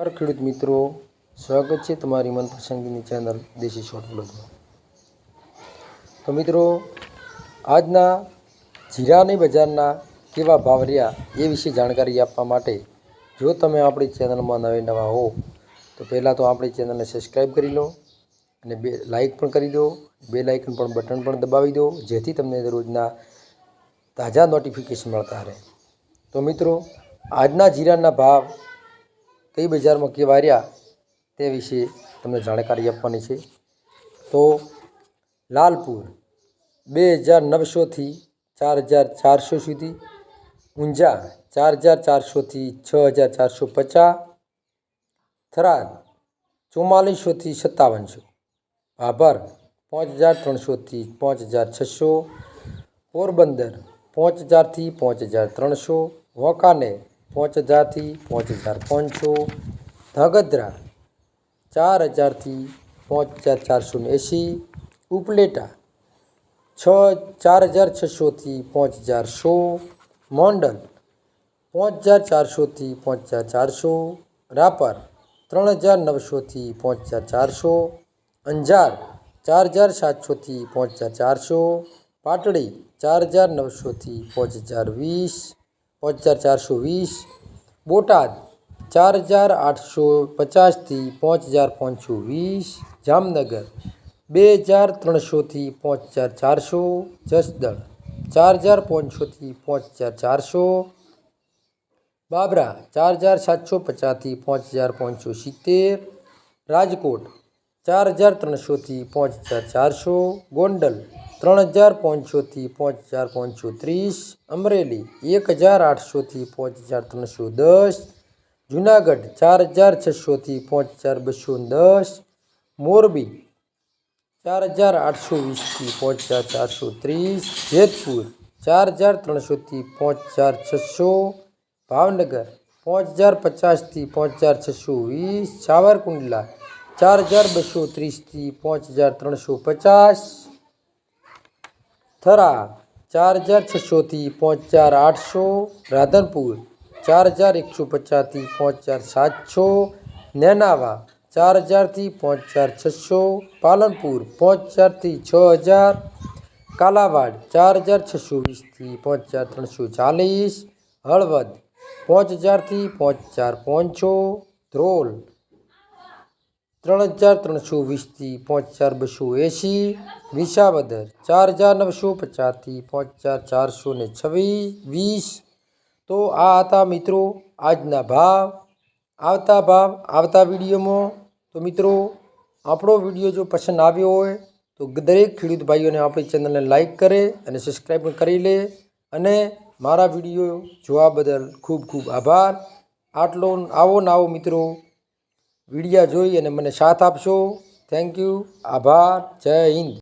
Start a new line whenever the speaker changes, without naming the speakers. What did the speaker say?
નમસ્કાર, ખેડૂત મિત્રો. સ્વાગત છે તમારી મનપસંદગીની ચેનલ દેશી શોર્ટ બ્લોગમાં તો મિત્રો, આજના જીરાની બજારના કેવા ભાવ રહ્યા એ વિશે જાણકારી આપવા માટે જો તમે આપણી ચેનલમાં નવે નવા હો, તો પહેલાં તો આપણી ચેનલને સબસ્ક્રાઈબ કરી લો અને બે લાઇક પણ કરી દો. બે લાઇકન પણ બટન પણ દબાવી દો, જેથી તમને રોજના તાજા નોટિફિકેશન મળતા રહે. તો મિત્રો, આજના જીરાના ભાવ કઈ બજારમાં કેવા રહ્યા તે વિશે તમને જાણકારી આપવાની છે. તો લાલપુર બે હજાર નવસોથી ચાર હજાર ચારસો સુધી, ઊંઝા ચાર હજાર ચારસોથી છ હજાર ચારસો પચાસ, થરાદ ચુમ્માલીસોથી સત્તાવનસો ભાભર પાંચ હજાર ત્રણસોથી પાંચ હજાર છસો, પોરબંદર પાંચ હજારથી પાંચ હજાર ત્રણસો, વાંકાનેર પાંચ હજારથી પાંચ હજાર પાંચસો, ધગધરા ચાર હજારથી પાંચ હજાર ચારસો ને એંસી ઉપલેટા છ ચાર હજાર છસોથી પાંચ હજાર સો, મોંડલ પાંચ હજાર ચારસોથી પાંચ હજાર ચારસો, રાપર ત્રણ હજાર નવસોથી પાંચ હજાર ચારસો, અંજાર ચાર હજાર સાતસોથી પાંચ હજાર ચારસો, પાટડી ચાર હજાર નવસોથી પાંચ હજાર વીસ પાંચ હજાર ચારસો વીસ, બોટાદ ચાર હજાર આઠસો પચાસથી પાંચ હજાર પાંચસો વીસ, જામનગર બે હજાર ત્રણસોથી પાંચ હજાર ચારસો, જસદણ ચાર હજાર પાંચસોથી પાંચ હજાર ચારસો, બાબરા ચાર હજાર સાતસો પચાસથી પાંચ હજાર પાંચસો સિત્તેર, રાજકોટ ચાર હજાર ત્રણસોથી પાંચ હજાર ચારસો, ગોંડલ ત્રણ હજાર પાંચસોથી પાંચ હજાર પાંચસો ત્રીસ, અમરેલી એક હજાર આઠસોથી પાંચ હજાર ત્રણસો દસ, જુનાગઢ ચાર હજાર છસોથી પાંચ હજાર બસો દસ, મોરબી ચાર હજાર આઠસો વીસથી પાંચ હજાર ચારસો ત્રીસ, જેતપુર ચાર હજાર ત્રણસોથી પાંચ હજાર છસો, ભાવનગર પાંચ હજાર પચાસથી પાંચ હજાર છસો વીસ, સાવરકુંડલા ચાર હજાર બસો ત્રીસથી પાંચ હજાર ત્રણસો પચાસ થરા, ચાર હજાર છસોથી પાંચ હજાર આઠસો, રાધનપુર, ચાર હજાર એકસો પચાસથી પાંચ હજાર સાતસો, નેનાવા, ચાર હજારથી પાંચ હજાર છસો, પાલનપુર, પાંચ હજારથી છ હજાર, કાલાવાડ, ચાર હજાર છસો વીસથી પાંચ હજાર ત્રણસો ચાલીસ, હળવદ, પાંચ હજારથી પાંચ હજાર પાંચસો, ધ્રોલ ત્રણ હજાર ત્રણસો વીસથી પાંચ હજાર બસો એંસી વિસાવદર ચાર હજાર નવસો પચાસથી પાંચ હજાર ચારસો ને છવ્વીસ વીસ તો આ હતા મિત્રો આજના ભાવ. આવતા ભાવ, આવતા વિડીયોમાં. તો મિત્રો, આપણો વીડિયો જો પસંદ આવ્યો હોય, તો દરેક ખેડૂત ભાઈઓને આપણી ચેનલને લાઈક કરે અને સબસ્ક્રાઈબ કરી લે. અને મારા વીડિયો જોવા બદલ ખૂબ ખૂબ આભાર. આટલો આવો ને આવો મિત્રો. વિડીયા જોઈ અને મને સાથ આપશો. થેન્ક યુ આભાર. જય હિન્દ.